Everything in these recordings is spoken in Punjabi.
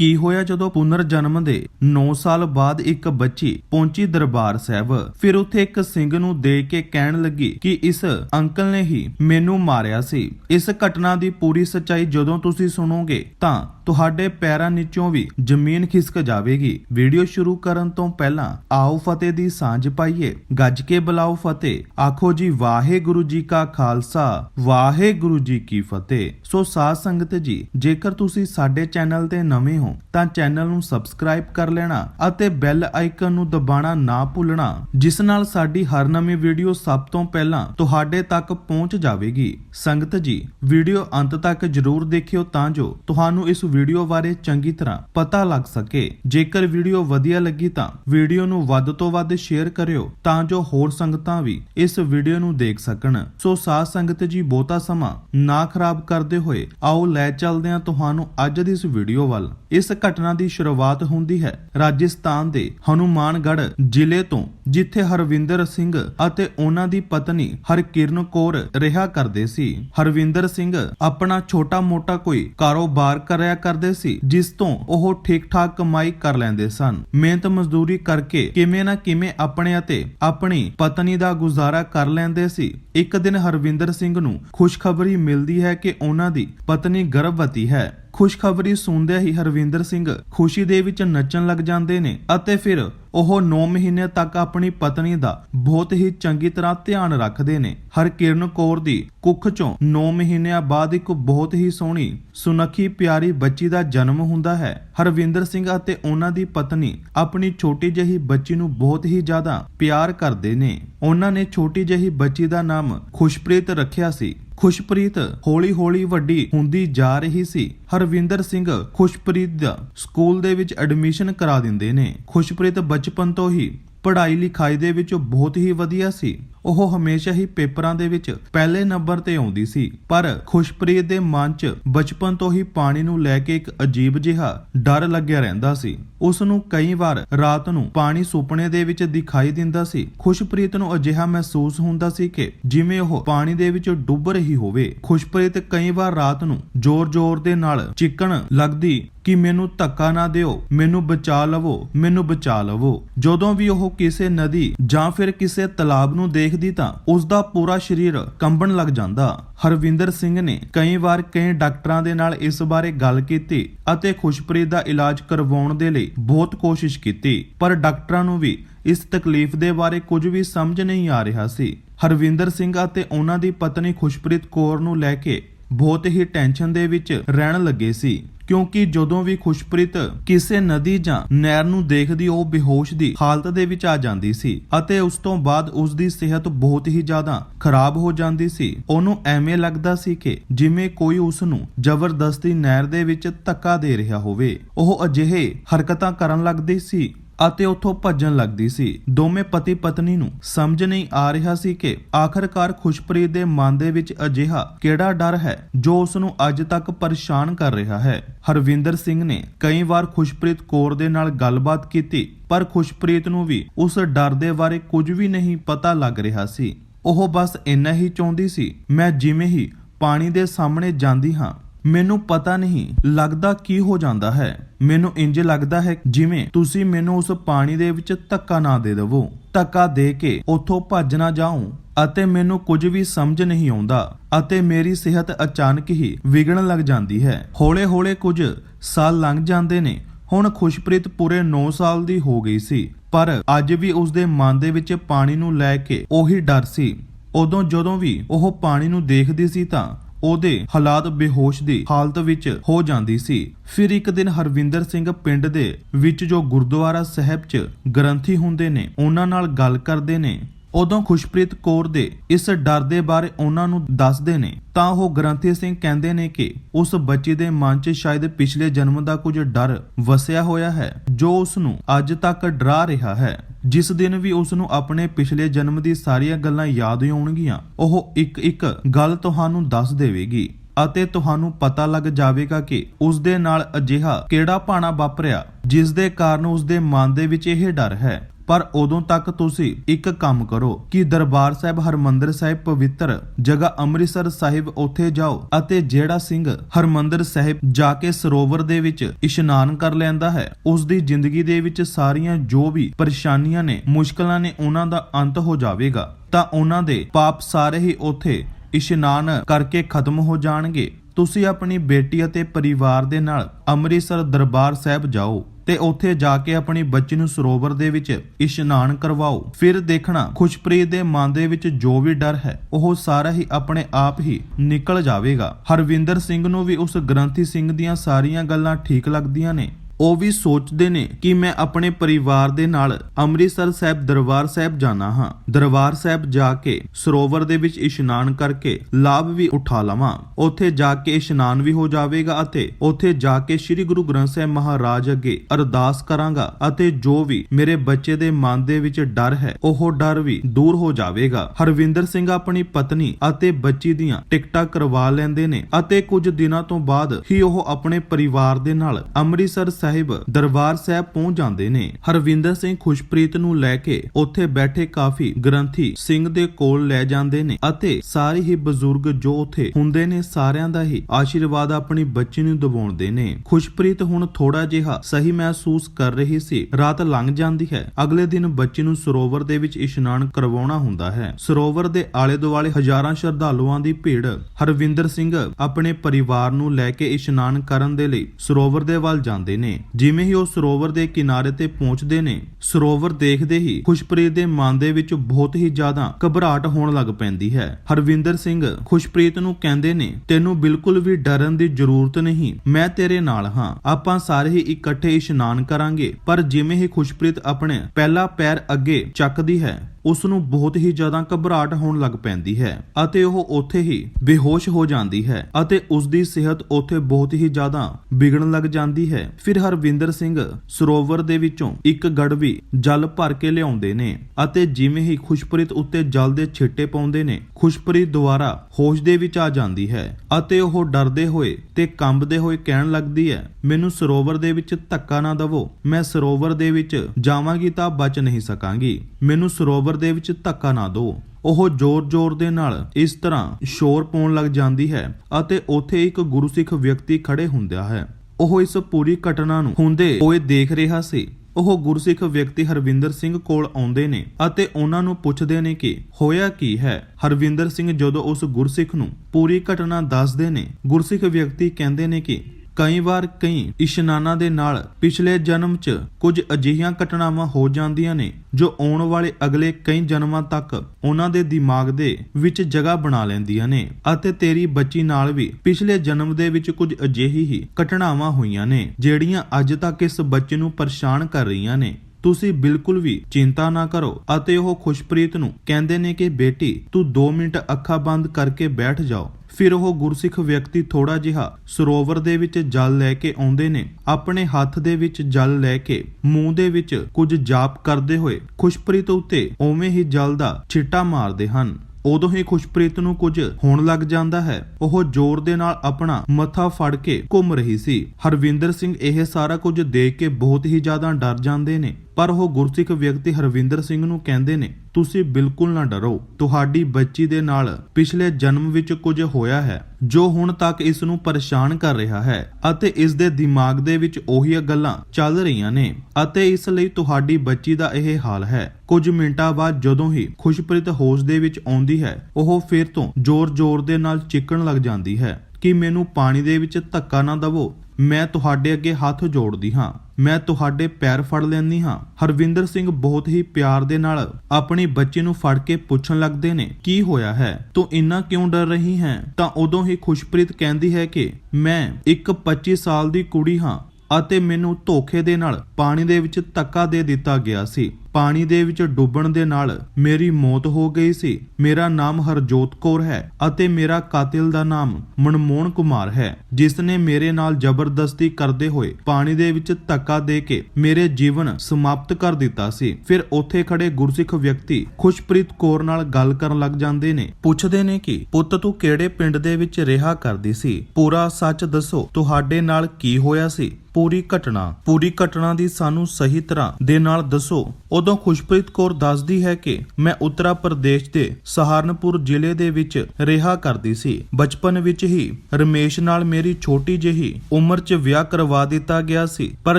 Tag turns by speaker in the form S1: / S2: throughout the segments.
S1: ਕੀ ਹੋਇਆ ਜਦੋਂ ਪੁਨਰ ਜਨਮ ਦੇ 9 ਸਾਲ ਬਾਅਦ ਇੱਕ ਬੱਚੀ ਪਹੁੰਚੀ ਦਰਬਾਰ ਸਾਹਿਬ? ਫਿਰ ਉੱਥੇ ਇੱਕ ਸਿੰਘ ਨੂੰ ਦੇਖ ਕੇ ਕਹਿਣ ਲੱਗੀ ਕਿ ਇਸ ਅੰਕਲ ਨੇ ਹੀ ਮੈਨੂੰ ਮਾਰਿਆ ਸੀ। ਇਸ ਘਟਨਾ ਦੀ ਪੂਰੀ ਸੱਚਾਈ ਜਦੋਂ ਤੁਸੀਂ ਸੁਣੋਗੇ ਤਾਂ ਤੁਹਾਡੇ ਪੈਰਾਂ ਨੀਚੋਂ ਵੀ ਜ਼ਮੀਨ ਖਿਸਕ ਜਾਵੇਗੀ। ਵੀਡੀਓ ਸ਼ੁਰੂ ਕਰਨ ਤੋਂ ਪਹਿਲਾਂ ਆਓ ਫਤਿਹ ਦੀ ਸਾਂਝ ਪਾਈਏ। ਗੱਜ ਕੇ ਬੁਲਾਓ ਫਤਿਹ। ਆਖੋ ਜੀ, ਵਾਹਿਗੁਰੂ ਜੀ ਕਾ ਖਾਲਸਾ, ਵਾਹਿਗੁਰੂ ਜੀ ਕੀ ਫਤਿਹ। ਸੋ ਸਾਧ ਸੰਗਤ ਜੀ, ਜੇਕਰ ਤੁਸੀਂ ਸਾਡੇ ਚੈਨਲ ਤੇ ਨਵੇਂ ਹੋ, ਤਾਂ ਚੈਨਲ ਨੂੰ ਸਬਸਕ੍ਰਾਈਬ ਕਰ ਲੈਣਾ ਅਤੇ ਬੈਲ ਆਈਕਨ ਨੂੰ ਦਬਾਣਾ ਨਾ ਭੁੱਲਣਾ, ਜਿਸ ਨਾਲ ਸਾਡੀ ਹਰ ਨਵੀਂ ਵੀਡੀਓ ਸਭ ਤੋਂ ਪਹਿਲਾਂ ਤੁਹਾਡੇ ਤੱਕ ਪਹੁੰਚ ਜਾਵੇਗੀ। ਸੰਗਤ ਜੀ, ਵੀਡੀਓ ਅੰਤ ਤੱਕ ਜਰੂਰ ਦੇਖਿਓ ਤਾਂ ਜੋ ਤੁਹਾਨੂੰ ਇਸ ਵੀਡੀਓ ਬਾਰੇ ਚੰਗੀ ਤਰ੍ਹਾਂ ਪਤਾ ਲੱਗ ਸਕੇ। ਜੇਕਰ ਵੀਡੀਓ ਵਧੀਆ ਲੱਗੀ ਤਾਂ ਵੀਡੀਓ ਨੂੰ ਵੱਧ ਤੋਂ ਵੱਧ ਸ਼ੇਅਰ ਕਰਿਓ ਤਾਂ ਜੋ ਹੋਰ ਸੰਗਤਾਂ ਵੀ ਇਸ ਵੀਡੀਓ ਨੂੰ ਦੇਖ ਸਕਣ। ਸੋ ਸਾਧ ਸੰਗਤ ਜੀ, ਬਹੁਤਾ ਸਮਾਂ ਨਾ ਖਰਾਬ ਕਰਦੇ ਹੋਏ ਆਓ ਲੈ ਚੱਲਦੇ ਹਾਂ ਤੁਹਾਨੂੰ ਅੱਜ ਦੀ ਇਸ ਵੀਡੀਓ ਵੱਲ। ਇਸ ਘਟਨਾ ਦੀ ਸ਼ੁਰੂਆਤ ਹੁੰਦੀ ਹੈ ਰਾਜਸਥਾਨ ਦੇ ਹਨੂਮਾਨਗੜ੍ਹ ਜ਼ਿਲ੍ਹੇ ਤੋਂ, ਜਿੱਥੇ ਹਰਵਿੰਦਰ ਸਿੰਘ ਅਤੇ ਉਹਨਾਂ ਦੀ ਪਤਨੀ ਹਰਕਿਰਨ ਕੌਰ ਰਿਹਾ ਕਰਦੇ ਸੀ। ਹਰਵਿੰਦਰ ਸਿੰਘ ਆਪਣਾ ਛੋਟਾ-ਮੋਟਾ ਕੋਈ ਕਾਰੋਬਾਰ ਕਰਿਆ ਕਰਦੇ ਸੀ, ਜਿਸ ਤੋਂ ਉਹ ਠੀਕ-ਠਾਕ ਕਮਾਈ ਕਰ ਲੈਂਦੇ ਸਨ। ਮਿਹਨਤ ਮਜ਼ਦੂਰੀ ਕਰਕੇ ਕਿਵੇਂ ਨਾ ਕਿਵੇਂ ਆਪਣੇ ਅਤੇ ਆਪਣੀ ਪਤਨੀ ਦਾ ਗੁਜ਼ਾਰਾ ਕਰ ਲੈਂਦੇ ਸੀ। ਇੱਕ ਦਿਨ ਹਰਵਿੰਦਰ ਸਿੰਘ ਨੂੰ ਖੁਸ਼ਖਬਰੀ ਮਿਲਦੀ ਹੈ ਕਿ ਉਹਨਾਂ ਦੀ ਪਤਨੀ ਗਰਭਵਤੀ ਹੈ। ਖੁਸ਼ਖਬਰੀ ਸੁਣਦਿਆਂ ਹੀ ਹਰਵਿੰਦਰ ਸਿੰਘ ਖੁਸ਼ੀ ਦੇ ਵਿੱਚ ਨੱਚਣ ਲੱਗ ਜਾਂਦੇ ਨੇ ਅਤੇ ਫਿਰ ਉਹ 9 ਮਹੀਨੇ ਤੱਕ ਆਪਣੀ ਪਤਨੀ ਦਾ ਬਹੁਤ ਹੀ ਚੰਗੀ ਤਰ੍ਹਾਂ ਧਿਆਨ ਰੱਖਦੇ ਨੇ। ਹਰਕਿਰਨ ਕੌਰ ਦੀ ਕੁੱਖ ਚੋਂ 9 ਮਹੀਨਿਆਂ ਬਾਅਦ ਇੱਕ ਬਹੁਤ ਹੀ ਸੋਹਣੀ, ਸੁਨੱਖੀ, ਪਿਆਰੀ ਬੱਚੀ ਦਾ ਜਨਮ ਹੁੰਦਾ ਹੈ। ਹਰਵਿੰਦਰ ਸਿੰਘ ਅਤੇ ਉਹਨਾਂ ਦੀ ਪਤਨੀ ਆਪਣੀ ਛੋਟੀ ਜਿਹੀ ਬੱਚੀ ਨੂੰ ਬਹੁਤ ਹੀ ਜ਼ਿਆਦਾ ਪਿਆਰ ਕਰਦੇ ਨੇ। ਉਹਨਾਂ ਨੇ ਛੋਟੀ ਜਿਹੀ ਬੱਚੀ ਦਾ ਨਾਮ ਖੁਸ਼ਪ੍ਰੀਤ ਰੱਖਿਆ ਸੀ। ਖੁਸ਼ਪ੍ਰੀਤ ਹੌਲੀ-ਹੌਲੀ ਵੱਡੀ ਹੁੰਦੀ ਜਾ ਰਹੀ ਸੀ। ਹਰਵਿੰਦਰ ਸਿੰਘ ਖੁਸ਼ਪ੍ਰੀਤ ਦਾ ਸਕੂਲ ਦੇ ਵਿੱਚ ਐਡਮਿਸ਼ਨ ਕਰਾ ਦਿੰਦੇ ਨੇ। ਖੁਸ਼ਪ੍ਰੀਤ ਬਚਪਨ ਤੋਂ ਹੀ ਪੜ੍ਹਾਈ ਲਿਖਾਈ ਦੇ ਵਿੱਚ ਬਹੁਤ ਹੀ ਵਧੀਆ ਸੀ। ਉਹ ਹਮੇਸ਼ਾ ਹੀ ਪੇਪਰਾਂ ਦੇ ਵਿੱਚ ਪਹਿਲੇ ਨੰਬਰ ਤੇ ਆਉਂਦੀ ਸੀ। ਪਰ ਖੁਸ਼ਪ੍ਰੀਤ ਦੇ ਮਨ 'ਚ ਬਚਪਨ ਤੋਂ ਹੀ ਪਾਣੀ ਨੂੰ ਲੈ ਕੇ ਇੱਕ ਅਜੀਬ ਜਿਹਾ ਡਰ ਲੱਗਿਆ ਰਹਿੰਦਾ ਸੀ। ਉਸ ਨੂੰ ਕਈ ਵਾਰ ਰਾਤ ਨੂੰ ਪਾਣੀ ਸੁਪਨੇ ਦੇ ਵਿੱਚ ਦਿਖਾਈ ਦਿੰਦਾ ਸੀ। ਖੁਸ਼ਪ੍ਰੀਤ ਨੂੰ ਅਜਿਹਾ ਮਹਿਸੂਸ ਹੁੰਦਾ ਸੀ ਕਿ ਜਿਵੇਂ ਉਹ ਪਾਣੀ ਦੇ ਵਿੱਚ ਡੁੱਬ ਰਹੀ ਹੋਵੇ। ਖੁਸ਼ਪ੍ਰੀਤ ਕਈ ਵਾਰ ਰਾਤ ਨੂੰ ਜ਼ੋਰ-ਜ਼ੋਰ ਦੇ ਨਾਲ ਚਿੱਕਣ ਲੱਗਦੀ ਕਿ ਮੈਨੂੰ ਧੱਕਾ ਨਾ ਦਿਓ, ਮੈਨੂੰ ਬਚਾ ਲਵੋ, ਮੈਨੂੰ ਬਚਾ ਲਵੋ। ਜਦੋਂ ਵੀ ਉਹ ਕਿਸੇ ਨਦੀ ਜਾਂ ਫਿਰ ਕਿਸੇ ਤਲਾਬ ਨੂੰ ਦੇਖਦੀ ਤਾਂ ਉਸ ਦਾ ਪੂਰਾ ਸਰੀਰ ਕੰਬਣ ਲੱਗ ਜਾਂਦਾ। ਹਰਵਿੰਦਰ ਸਿੰਘ ਨੇ ਕਈ ਵਾਰ ਕਈ ਡਾਕਟਰਾਂ ਦੇ ਨਾਲ ਇਸ ਬਾਰੇ ਗੱਲ ਕੀਤੀ ਅਤੇ ਖੁਸ਼ਪ੍ਰੀਤ ਦਾ ਇਲਾਜ ਕਰਵਾਉਣ ਦੇ ਲਈ ਬਹੁਤ ਕੋਸ਼ਿਸ਼ ਕੀਤੀ, ਪਰ ਡਾਕਟਰਾਂ ਨੂੰ ਵੀ ਇਸ ਤਕਲੀਫ ਦੇ ਬਾਰੇ ਕੁਝ ਵੀ ਸਮਝ ਨਹੀਂ ਆ ਰਿਹਾ ਸੀ। ਹਰਵਿੰਦਰ ਸਿੰਘ ਅਤੇ ਉਹਨਾਂ ਦੀ ਪਤਨੀ ਖੁਸ਼ਪ੍ਰੀਤ ਕੌਰ ਨੂੰ ਲੈ ਕੇ ਬਹੁਤ ਹੀ ਟੈਨਸ਼ਨ ਦੇ ਵਿੱਚ ਰਹਿਣ ਲੱਗੇ ਸੀ, ਕਿਉਂਕਿ ਜਦੋਂ ਵੀ ਖੁਸ਼ਪ੍ਰੀਤ ਕਿਸੇ ਨਦੀ ਜਾਂ ਨਹਿਰ ਨੂੰ ਦੇਖਦੀ, ਉਹ ਬੇਹੋਸ਼ ਦੀ ਹਾਲਤ ਦੇ ਵਿੱਚ ਆ ਜਾਂਦੀ ਸੀ ਅਤੇ ਉਸ ਤੋਂ ਬਾਅਦ ਉਸ ਦੀ ਸਿਹਤ ਬਹੁਤ ਹੀ ਜ਼ਿਆਦਾ ਖਰਾਬ ਹੋ ਜਾਂਦੀ ਸੀ। ਉਹਨੂੰ ਐਵੇਂ ਲੱਗਦਾ ਸੀ ਕਿ ਜਿਵੇਂ ਕੋਈ ਉਸ ਨੂੰ ਜ਼ਬਰਦਸਤੀ ਨਹਿਰ ਦੇ ਵਿੱਚ ਧੱਕਾ ਦੇ ਰਿਹਾ ਹੋਵੇ। ਉਹ ਅਜਿਹੇ ਹਰਕਤਾਂ ਕਰਨ ਲੱਗਦੀ ਸੀ ਅਤੇ ਉੱਥੋਂ ਭੱਜਣ ਲੱਗਦੀ ਸੀ। ਦੋਵੇਂ ਪਤੀ ਪਤਨੀ ਨੂੰ ਸਮਝ ਨਹੀਂ ਆ ਰਿਹਾ ਸੀ ਕਿ ਆਖਰਕਾਰ ਖੁਸ਼ਪ੍ਰੀਤ ਦੇ ਮਨ ਦੇ ਵਿੱਚ ਅਜਿਹਾ ਕਿਹੜਾ ਡਰ ਹੈ ਜੋ ਉਸ ਨੂੰ ਅੱਜ ਤੱਕ ਪਰੇਸ਼ਾਨ ਕਰ ਰਿਹਾ ਹੈ। ਹਰਵਿੰਦਰ ਸਿੰਘ ਨੇ ਕਈ ਵਾਰ ਖੁਸ਼ਪ੍ਰੀਤ ਕੌਰ ਦੇ ਨਾਲ ਗੱਲਬਾਤ ਕੀਤੀ, ਪਰ ਖੁਸ਼ਪ੍ਰੀਤ ਨੂੰ ਵੀ ਉਸ ਡਰ ਦੇ ਬਾਰੇ ਕੁਝ ਵੀ ਨਹੀਂ ਪਤਾ ਲੱਗ ਰਿਹਾ ਸੀ। ਉਹ ਬਸ ਇੰਨਾ ਹੀ ਚਾਹੁੰਦੀ ਸੀ, ਮੈਂ ਜਿਵੇਂ ਹੀ ਪਾਣੀ ਦੇ ਸਾਹਮਣੇ ਜਾਂਦੀ ਹਾਂ ਮੈਨੂੰ ਪਤਾ ਨਹੀਂ ਲੱਗਦਾ ਕੀ ਹੋ ਜਾਂਦਾ ਹੈ। ਮੈਨੂੰ ਇੰਜ ਲੱਗਦਾ ਹੈ ਜਿਵੇਂ ਤੁਸੀਂ ਮੈਨੂੰ ਉਸ ਪਾਣੀ ਦੇ ਵਿੱਚ ਧੱਕਾ ਨਾ ਦੇ ਦੇਵੋ। ਧੱਕਾ ਦੇ ਕੇ ਉੱਥੋਂ ਭੱਜ ਨਾ ਜਾਉਂ ਅਤੇ ਮੈਨੂੰ ਕੁਝ ਵੀ ਸਮਝ ਨਹੀਂ ਆਉਂਦਾ ਅਤੇ ਮੇਰੀ ਸਿਹਤ ਅਚਾਨਕ ਹੀ ਵਿਗੜਨ ਲੱਗ ਜਾਂਦੀ ਹੈ। ਹੌਲੇ-ਹੌਲੇ ਕੁਝ ਸਾਲ ਲੰਘ ਜਾਂਦੇ ਨੇ। ਹੁਣ ਖੁਸ਼ਪ੍ਰੀਤ ਪੂਰੇ 9 ਸਾਲ ਦੀ ਹੋ ਗਈ ਸੀ, ਪਰ ਅੱਜ ਵੀ ਉਸ ਦੇ ਮਨ ਦੇ ਵਿੱਚ ਪਾਣੀ ਨੂੰ ਲੈ ਕੇ ਉਹੀ ਡਰ ਸੀ। ਉਦੋਂ ਜਦੋਂ ਵੀ ਉਹ ਪਾਣੀ ਨੂੰ ਦੇਖਦੀ ਸੀ ਤਾਂ ਉਹਦੇ ਹਾਲਾਤ ਬੇਹੋਸ਼ ਦੀ ਹਾਲਤ ਵਿੱਚ ਹੋ ਜਾਂਦੀ ਸੀ। ਫਿਰ ਇੱਕ ਦਿਨ ਹਰਵਿੰਦਰ ਸਿੰਘ ਪਿੰਡ ਦੇ ਵਿੱਚ ਜੋ ਗੁਰਦੁਆਰਾ ਸਾਹਿਬ 'ਚ ਗ੍ਰੰਥੀ ਹੁੰਦੇ ਨੇ, ਉਹਨਾਂ ਨਾਲ ਗੱਲ ਕਰਦੇ ਨੇ। ਉਦੋਂ ਖੁਸ਼ਪ੍ਰੀਤ ਕੌਰ ਦੇ ਇਸ ਡਰ ਦੇ ਬਾਰੇ ਉਹਨਾਂ ਨੂੰ ਦੱਸਦੇ ਨੇ। ਤਾਂ ਉਹ ਗ੍ਰੰਥੀ ਸਿੰਘ ਕਹਿੰਦੇ ਨੇ ਕਿ ਉਸ ਬੱਚੇ ਦੇ ਮਨ 'ਚ ਸ਼ਾਇਦ ਪਿਛਲੇ ਜਨਮ ਦਾ ਕੁਝ ਡਰ ਵਸਿਆ ਹੋਇਆ ਹੈ, ਜੋ ਉਸ ਨੂੰ ਅੱਜ ਤੱਕ ਡਰਾ ਰਿਹਾ ਹੈ। ਜਿਸ ਦਿਨ ਵੀ ਉਸ ਨੂੰ ਆਪਣੇ ਪਿਛਲੇ ਜਨਮ ਦੀ ਸਾਰੀਆਂ ਗੱਲਾਂ ਯਾਦ ਆਉਣਗੀਆਂ ਉਹ ਇੱਕ ਇੱਕ ਗੱਲ ਤੁਹਾਨੂੰ ਦੱਸ ਦੇਵੇਗੀ ਅਤੇ ਤੁਹਾਨੂੰ ਪਤਾ ਲੱਗ ਜਾਵੇਗਾ ਕਿ ਉਸ ਦੇ ਨਾਲ ਅਜਿਹਾ ਕਿਹੜਾ ਭਾਣਾ ਵਾਪਰਿਆ ਜਿਸ ਦੇ ਕਾਰਨ ਉਸ ਦੇ ਮਨ ਦੇ ਵਿੱਚ ਇਹ ਡਰ ਹੈ। ਪਰ ਉਦੋਂ ਤੱਕ ਤੁਸੀਂ ਇੱਕ ਕੰਮ ਕਰੋ ਕਿ ਦਰਬਾਰ ਸਾਹਿਬ ਹਰਮੰਦਰ ਸਾਹਿਬ ਪਵਿੱਤਰ ਜਗ੍ਹਾ ਅੰਮ੍ਰਿਤਸਰ ਸਾਹਿਬ ਉੱਥੇ ਜਾਓ ਅਤੇ ਜਿਹੜਾ ਸਿੰਘ ਹਰਮੰਦਰ ਸਾਹਿਬ ਜਾ ਕੇ ਸਰੋਵਰ ਦੇ ਵਿੱਚ ਇਸ਼ਨਾਨ ਕਰ ਲੈਂਦਾ ਹੈ ਉਸ ਦੀ ਜ਼ਿੰਦਗੀ ਦੇ ਵਿੱਚ ਸਾਰੀਆਂ ਜੋ ਵੀ ਪਰੇਸ਼ਾਨੀਆਂ ਨੇ, ਮੁਸ਼ਕਲਾਂ ਨੇ ਉਹਨਾਂ ਦਾ ਅੰਤ ਹੋ ਜਾਵੇਗਾ, ਤਾਂ ਉਹਨਾਂ ਦੇ ਪਾਪ ਸਾਰੇ ਹੀ ਉੱਥੇ ਇਸ਼ਨਾਨ ਕਰਕੇ ਖਤਮ ਹੋ ਜਾਣਗੇ। ਤੁਸੀਂ ਆਪਣੀ ਬੇਟੀ ਅਤੇ ਪਰਿਵਾਰ ਦੇ ਨਾਲ ਅੰਮ੍ਰਿਤਸਰ ਦਰਬਾਰ ਸਾਹਿਬ ਜਾਓ ਤੇ ਉੱਥੇ ਜਾ ਕੇ ਆਪਣੀ ਬੱਚੀ ਨੂੰ ਸਰੋਵਰ ਦੇ ਵਿੱਚ ਇਸ਼ਨਾਨ ਕਰਵਾਓ। ਫਿਰ ਦੇਖਣਾ, ਖੁਸ਼ਪ੍ਰੀਤ ਦੇ ਮਨ ਦੇ ਵਿੱਚ ਜੋ ਵੀ ਡਰ ਹੈ, ਉਹ ਸਾਰਾ ਹੀ ਆਪਣੇ ਆਪ ਹੀ ਨਿਕਲ ਜਾਵੇਗਾ। ਹਰਵਿੰਦਰ ਸਿੰਘ ਨੂੰ ਵੀ ਉਸ ਗ੍ਰੰਥੀ ਸਿੰਘ ਦੀਆਂ ਸਾਰੀਆਂ ਗੱਲਾਂ ਠੀਕ ਲੱਗਦੀਆਂ ਨੇ। ਉਹ ਵੀ ਸੋਚਦੇ ਨੇ ਕਿ ਮੈਂ ਆਪਣੇ ਪਰਿਵਾਰ ਦੇ ਨਾਲ ਅੰਮ੍ਰਿਤਸਰ ਸਾਹਿਬ ਦਰਬਾਰ ਸਾਹਿਬ ਜਾਣਾ ਹਾਂ। ਦਰਬਾਰ ਸਾਹਿਬ ਜਾ ਕੇ ਸਰੋਵਰ ਦੇ ਵਿੱਚ ਇਸ਼ਨਾਨ ਕਰਕੇ ਲਾਭ ਵੀ ਉਠਾ ਲਵਾਂ। ਉੱਥੇ ਜਾ ਕੇ ਇਸ਼ਨਾਨ ਵੀ ਹੋ ਜਾਵੇਗਾ ਅਤੇ ਉੱਥੇ ਜਾ ਕੇ ਸ੍ਰੀ ਗੁਰੂ ਗ੍ਰੰਥ ਸਾਹਿਬ ਮਹਾਰਾਜ ਅੱਗੇ ਅਰਦਾਸ ਕਰਾਂਗਾ ਅਤੇ ਜੋ ਵੀ ਮੇਰੇ ਬੱਚੇ ਦੇ ਮਨ ਦੇ ਵਿੱਚ ਡਰ ਹੈ, ਉਹ ਡਰ ਵੀ ਦੂਰ ਹੋ ਜਾਵੇਗਾ। ਹਰਵਿੰਦਰ ਸਿੰਘ ਆਪਣੀ ਪਤਨੀ ਅਤੇ ਬੱਚੀ ਦੀਆਂ ਟਿਕਟਾਂ ਕਰਵਾ ਲੈਂਦੇ ਨੇ ਅਤੇ ਕੁਝ ਦਿਨਾਂ ਤੋਂ ਬਾਅਦ ਹੀ ਉਹ ਆਪਣੇ ਪਰਿਵਾਰ ਦੇ ਨਾਲ ਅੰਮ੍ਰਿਤਸਰ ਸਾਹਿਬ ਦਰਬਾਰ ਸਾਹਿਬ ਪਹੁੰਚ ਜਾਂਦੇ ਨੇ। ਹਰਵਿੰਦਰ ਸਿੰਘ ਖੁਸ਼ਪ੍ਰੀਤ ਨੂੰ ਲੈ ਕੇ ਉੱਥੇ ਬੈਠੇ ਕਾਫੀ ਗ੍ਰੰਥੀ ਸਿੰਘ ਦੇ ਕੋਲ ਲੈ ਜਾਂਦੇ ਨੇ ਅਤੇ ਸਾਰੇ ਹੀ ਬਜ਼ੁਰਗ ਜੋ ਉੱਥੇ ਹੁੰਦੇ ਨੇ ਸਾਰਿਆਂ ਦਾ ਹੀ ਆਸ਼ੀਰਵਾਦ ਆਪਣੀ ਬੱਚੀ ਨੂੰ ਦਿਵਾਉਂਦੇ ਨੇ। ਖੁਸ਼ਪ੍ਰੀਤ ਹੁਣ ਥੋੜਾ ਜਿਹਾ ਸਹੀ ਮਹਿਸੂਸ ਕਰ ਰਹੀ ਸੀ। ਰਾਤ ਲੰਘ ਜਾਂਦੀ ਹੈ। ਅਗਲੇ ਦਿਨ ਬੱਚੀ ਨੂੰ ਸਰੋਵਰ ਦੇ ਵਿੱਚ ਇਸ਼ਨਾਨ ਕਰਵਾਉਣਾ ਹੁੰਦਾ ਹੈ। ਸਰੋਵਰ ਦੇ ਆਲੇ ਦੁਆਲੇ ਹਜ਼ਾਰਾਂ ਸ਼ਰਧਾਲੂਆਂ ਦੀ ਭੀੜ। ਹਰਵਿੰਦਰ ਸਿੰਘ ਆਪਣੇ ਪਰਿਵਾਰ ਨੂੰ ਲੈ ਕੇ ਇਸ਼ਨਾਨ ਕਰਨ ਦੇ ਲਈ ਸਰੋਵਰ ਦੇ ਵੱਲ ਜਾਂਦੇ ਨੇ। ਜਿਵੇਂ ਹੀ ਉਹ ਸਰੋਵਰ ਦੇ ਕਿਨਾਰੇ ਤੇ ਪਹੁੰਚਦੇ ਨੇ, ਸਰੋਵਰ ਦੇਖਦੇ ਹੀ ਖੁਸ਼ਪ੍ਰੀਤ ਦੇ ਮਨ ਦੇ ਵਿੱਚ ਬਹੁਤ ਹੀ ਜ਼ਿਆਦਾ ਘਬਰਾਹਟ ਹੋਣ ਲੱਗ ਪੈਂਦੀ ਹੈ। ਹਰਵਿੰਦਰ ਸਿੰਘ ਖੁਸ਼ਪ੍ਰੀਤ ਨੂੰ ਕਹਿੰਦੇ ਨੇ, ਤੈਨੂੰ ਬਿਲਕੁਲ ਵੀ ਡਰਨ ਦੀ ਜ਼ਰੂਰਤ ਨਹੀਂ, ਮੈਂ ਤੇਰੇ ਨਾਲ ਹਾਂ। ਆਪਾਂ ਸਾਰੇ ਹੀ ਇਕੱਠੇ ਇਸ਼ਨਾਨ ਕਰਾਂਗੇ। ਪਰ ਜਿਵੇਂ ਹੀ ਖੁਸ਼ਪ੍ਰੀਤ ਆਪਣੇ ਪਹਿਲਾ ਪੈਰ ਅੱਗੇ ਚੱਕਦੀ ਹੈ ਉਸ ਨੂੰ ਬਹੁਤ ਹੀ ਜ਼ਿਆਦਾ ਘਬਰਾਹਟ ਹੋਣ ਲੱਗ ਪੈਂਦੀ ਹੈ ਅਤੇ ਉਹ ਉੱਥੇ ਹੀ ਬੇਹੋਸ਼ ਹੋ ਜਾਂਦੀ ਹੈ ਅਤੇ ਉਸ ਦੀ ਸਿਹਤ ਉੱਥੇ ਬਹੁਤ ਹੀ ਜ਼ਿਆਦਾ ਵਿਗੜਨ ਲੱਗ ਜਾਂਦੀ ਹੈ। ਫਿਰ ਹਰਵਿੰਦਰ ਸਿੰਘ ਸਰੋਵਰ ਦੇ ਵਿੱਚੋਂ ਇੱਕ ਗੜਵੀ ਜਲ ਭਰ ਕੇ ਲਿਆਉਂਦੇ ਨੇ ਅਤੇ ਜਿਵੇਂ ਹੀ ਖੁਸ਼ਪ੍ਰੀਤ ਉੱਤੇ ਜਲ ਦੇ ਛਿੱਟੇ ਪਾਉਂਦੇ ਨੇ, ਖੁਸ਼ਪ੍ਰੀਤ ਦੁਆਰਾ ਹੋਸ਼ ਦੇ ਵਿੱਚ ਆ ਜਾਂਦੀ ਹੈ ਅਤੇ ਉਹ ਡਰਦੇ ਹੋਏ ਤੇ ਕੰਬਦੇ ਹੋਏ ਕਹਿਣ ਲੱਗਦੀ ਹੈ, ਮੈਨੂੰ ਸਰੋਵਰ ਦੇ ਵਿੱਚ ਧੱਕਾ ਨਾ ਦਵੋ, ਮੈਂ ਸਰੋਵਰ ਦੇ ਵਿੱਚ ਜਾਵਾਂਗੀ ਤਾਂ ਬਚ ਨਹੀਂ ਸਕਾਂਗੀ। ਮੈਨੂੰ ਸਰੋਵਰ ਦੇ ਵਿੱਚ ਧੱਕਾ ਨਾ ਦਿਓ ਉਹ ਜ਼ੋਰ-ਜ਼ੋਰ ਦੇ ਨਾਲ ਇਸ ਤਰ੍ਹਾਂ ਸ਼ੋਰ ਪਾਉਣ ਲੱਗ ਜਾਂਦੀ ਹੈ ਅਤੇ ਉੱਥੇ ਇੱਕ ਗੁਰਸਿੱਖ ਵਿਅਕਤੀ ਖੜੇ ਹੁੰਦਾ ਹੈ। ਉਹ ਇਸ ਪੂਰੀ ਘਟਨਾ ਨੂੰ ਹੁੰਦੇ ਹੋਏ ਦੇਖ ਰਿਹਾ ਸੀ। ਉਹ ਗੁਰਸਿੱਖ ਵਿਅਕਤੀ ਹਰਵਿੰਦਰ ਸਿੰਘ ਕੋਲ ਆਉਂਦੇ ਨੇ ਅਤੇ ਉਹਨਾਂ ਨੂੰ ਪੁੱਛਦੇ ਨੇ ਕਿ ਹੋਇਆ ਕੀ ਹੈ? ਹਰਵਿੰਦਰ ਸਿੰਘ ਜਦੋਂ ਉਸ ਗੁਰਸਿੱਖ ਨੂੰ ਪੂਰੀ ਘਟਨਾ ਦੱਸਦੇ ਨੇ, ਗੁਰਸਿੱਖ ਵਿਅਕਤੀ ਕਹਿੰਦੇ ਨੇ ਕਿ ਕਈ ਵਾਰ ਕਈ ਇਸ਼ਨਾਨਾਂ ਦੇ ਨਾਲ ਪਿਛਲੇ ਜਨਮ 'ਚ ਕੁਝ ਅਜਿਹੀਆਂ ਘਟਨਾਵਾਂ ਹੋ ਜਾਂਦੀਆਂ ਨੇ ਜੋ ਆਉਣ ਵਾਲੇ ਅਗਲੇ ਕਈ ਜਨਮਾਂ ਤੱਕ ਉਹਨਾਂ ਦੇ ਦਿਮਾਗ ਦੇ ਵਿੱਚ ਜਗ੍ਹਾ ਬਣਾ ਲੈਂਦੀਆਂ ਨੇ ਅਤੇ ਤੇਰੀ ਬੱਚੀ ਨਾਲ ਵੀ ਪਿਛਲੇ ਜਨਮ ਦੇ ਵਿੱਚ ਕੁਝ ਅਜਿਹੀ ਹੀ ਘਟਨਾਵਾਂ ਹੋਈਆਂ ਨੇ ਜਿਹੜੀਆਂ ਅੱਜ ਤੱਕ ਇਸ ਬੱਚੇ ਨੂੰ ਪਰੇਸ਼ਾਨ ਕਰ ਰਹੀਆਂ ਨੇ। ਤੁਸੀਂ ਬਿਲਕੁਲ ਵੀ ਚਿੰਤਾ ਨਾ ਕਰੋ ਅਤੇ ਉਹ ਖੁਸ਼ਪ੍ਰੀਤ ਨੂੰ ਕਹਿੰਦੇ ਨੇ ਕਿ ਬੇਟੀ, ਤੂੰ 2 ਮਿੰਟ ਅੱਖਾਂ ਬੰਦ ਕਰਕੇ ਬੈਠ ਜਾਓ। ਫਿਰ ਉਹ ਗੁਰਸਿੱਖ ਵਿਅਕਤੀ ਥੋੜਾ ਜਿਹਾ ਸਰੋਵਰ ਦੇ ਵਿੱਚ ਜਲ ਲੈ ਕੇ ਆਉਂਦੇ ਨੇ। ਆਪਣੇ ਹੱਥ ਦੇ ਵਿੱਚ ਜਲ ਲੈ ਕੇ ਮੂੰਹ ਦੇ ਵਿੱਚ ਕੁਝ ਜਾਪ ਕਰਦੇ ਹੋਏ ਖੁਸ਼ਪ੍ਰੀਤ ਉੱਤੇ ਉਵੇਂ ਹੀ ਜਲ ਦਾ ਛਿੱਟਾ ਮਾਰਦੇ ਹਨ। ਉਦੋਂ ਹੀ ਖੁਸ਼ਪ੍ਰੀਤ ਨੂੰ ਕੁਝ ਹੋਣ ਲੱਗ ਜਾਂਦਾ ਹੈ। ਉਹ ਜ਼ੋਰ ਦੇ ਨਾਲ ਆਪਣਾ ਮੱਥਾ ਫੜ ਕੇ ਘੁੰਮ ਰਹੀ ਸੀ। ਹਰਵਿੰਦਰ ਸਿੰਘ ਇਹ ਸਾਰਾ ਕੁਝ ਦੇਖ ਕੇ ਬਹੁਤ ਹੀ ਜ਼ਿਆਦਾ ਡਰ ਜਾਂਦੇ ਨੇ। ਪਰ ਉਹ ਗੁਰਸਿੱਖ ਵਿਅਕਤੀ ਹਰਵਿੰਦਰ ਸਿੰਘ ਨੂੰ ਕਹਿੰਦੇ ਨੇ, ਤੁਸੀਂ ਬਿਲਕੁਲ ਨਾ ਡਰੋ। ਤੁਹਾਡੀ ਬੱਚੀ ਦੇ ਨਾਲ ਪਿਛਲੇ ਜਨਮ ਵਿੱਚ ਕੁਝ ਹੋਇਆ ਹੈ, ਜੋ ਹੁਣ ਤੱਕ ਇਸ ਨੂੰ ਪਰੇਸ਼ਾਨ ਕਰ ਰਿਹਾ ਹੈ ਅਤੇ ਇਸ ਦੇ ਦਿਮਾਗ ਦੇ ਵਿੱਚ ਉਹੀ ਗੱਲਾਂ ਚੱਲ ਰਹੀਆਂ ਨੇ ਅਤੇ ਇਸ ਲਈ ਤੁਹਾਡੀ ਬੱਚੀ ਦਾ ਇਹ ਹਾਲ ਹੈ। ਕੁਝ ਮਿੰਟਾਂ ਬਾਅਦ ਜਦੋਂ ਹੀ ਖੁਸ਼ਪ੍ਰੀਤ ਹੋਸ਼ ਦੇ ਵਿੱਚ ਆਉਂਦੀ ਹੈ, ਉਹ ਫਿਰ ਤੋਂ ਜ਼ੋਰ-ਜ਼ੋਰ ਦੇ ਨਾਲ ਚਿੱਕਣ ਲੱਗ ਜਾਂਦੀ ਹੈ ਕਿ ਮੈਨੂੰ ਪਾਣੀ ਦੇ ਵਿੱਚ ਧੱਕਾ ਨਾ ਦਵੋ। ਮੈਂ ਤੁਹਾਡੇ ਅੱਗੇ ਹੱਥ ਜੋੜਦੀ ਹਾਂ। ਮੈਂ ਤੁਹਾਡੇ ਪੈਰ ਫੜ ਲੈਂਦੀ ਹਾਂ। ਹਰਵਿੰਦਰ ਸਿੰਘ ਬਹੁਤ ਹੀ ਪਿਆਰ ਦੇ ਨਾਲ ਆਪਣੀ ਬੱਚੀ ਨੂੰ ਫੜ ਕੇ ਪੁੱਛਣ ਲੱਗਦੇ ਨੇ, ਕੀ ਹੋਇਆ ਹੈ? ਤੂੰ ਇੰਨਾ ਕਿਉਂ ਡਰ ਰਹੀ ਹੈ? ਤਾਂ ਉਦੋਂ ਹੀ ਖੁਸ਼ਪ੍ਰੀਤ ਕਹਿੰਦੀ ਹੈ ਕਿ ਮੈਂ ਇੱਕ 25 ਸਾਲ ਦੀ ਕੁੜੀ ਹਾਂ ਅਤੇ ਮੈਨੂੰ ਧੋਖੇ ਦੇ ਨਾਲ ਪਾਣੀ ਦੇ ਵਿੱਚ ਧੱਕਾ ਦੇ ਦਿੱਤਾ ਗਿਆ ਸੀ। ਪਾਣੀ ਦੇ ਵਿੱਚ ਡੁੱਬਣ ਦੇ ਨਾਲ ਮੇਰੀ ਮੌਤ ਹੋ ਗਈ ਸੀ। ਮੇਰਾ ਨਾਮ ਹਰਜੋਤ ਕੌਰ ਹੈ ਅਤੇ ਮੇਰਾ ਕਾਤਿਲ ਦਾ ਨਾਮ ਮਨਮੋਹਨ ਕੁਮਾਰ ਹੈ ਜਿਸ ਨੇ ਮੇਰੇ ਨਾਲ ਜ਼ਬਰਦਸਤੀ ਕਰਦੇ ਹੋਏ ਪਾਣੀ ਦੇ ਵਿੱਚ ਧੱਕਾ ਦੇ ਕੇ ਮੇਰੇ ਜੀਵਨ ਸਮਾਪਤ ਕਰ ਦਿੱਤਾ ਸੀ। ਫਿਰ ਉੱਥੇ ਖੜੇ ਗੁਰਸਿੱਖ ਵਿਅਕਤੀ ਖੁਸ਼ਪ੍ਰੀਤ ਕੌਰ ਨਾਲ ਗੱਲ ਕਰਨ ਲੱਗ ਜਾਂਦੇ ਨੇ। ਪੁੱਛਦੇ ਨੇ ਕਿ, ਪੁੱਤ, ਤੂੰ ਕਿਹੜੇ ਪਿੰਡ ਦੇ ਵਿੱਚ ਰਿਹਾ ਕਰਦੀ ਸੀ? ਪੂਰਾ ਸੱਚ ਦੱਸੋ, ਤੁਹਾਡੇ ਨਾਲ ਕੀ ਹੋਇਆ ਸੀ? ਪੂਰੀ ਘਟਨਾ। ਪੂਰੀ ਘਟਨਾ ਦੀ ਸਾਨੂੰ ਸਹੀ ਤਰ੍ਹਾਂ ਦੇ ਨਾਲ ਦੱਸੋ। ਉਦੋਂ ਖੁਸ਼ਪ੍ਰੀਤ ਕੌਰ ਦੱਸਦੀ ਹੈ ਕਿ ਮੈਂ ਉੱਤਰਾ ਪ੍ਰਦੇਸ਼ ਦੇ ਸਹਾਰਨਪੁਰ ਜ਼ਿਲ੍ਹੇ ਦੇ ਵਿੱਚ ਰਿਹਾ ਕਰਦੀ ਸੀ। ਬਚਪਨ ਵਿੱਚ ਹੀ ਰਮੇਸ਼ ਨਾਲ ਮੇਰੀ ਛੋਟੀ ਜਿਹੀ ਉਮਰ 'ਚ ਵਿਆਹ ਕਰਵਾ ਦਿੱਤਾ ਗਿਆ ਸੀ। ਪਰ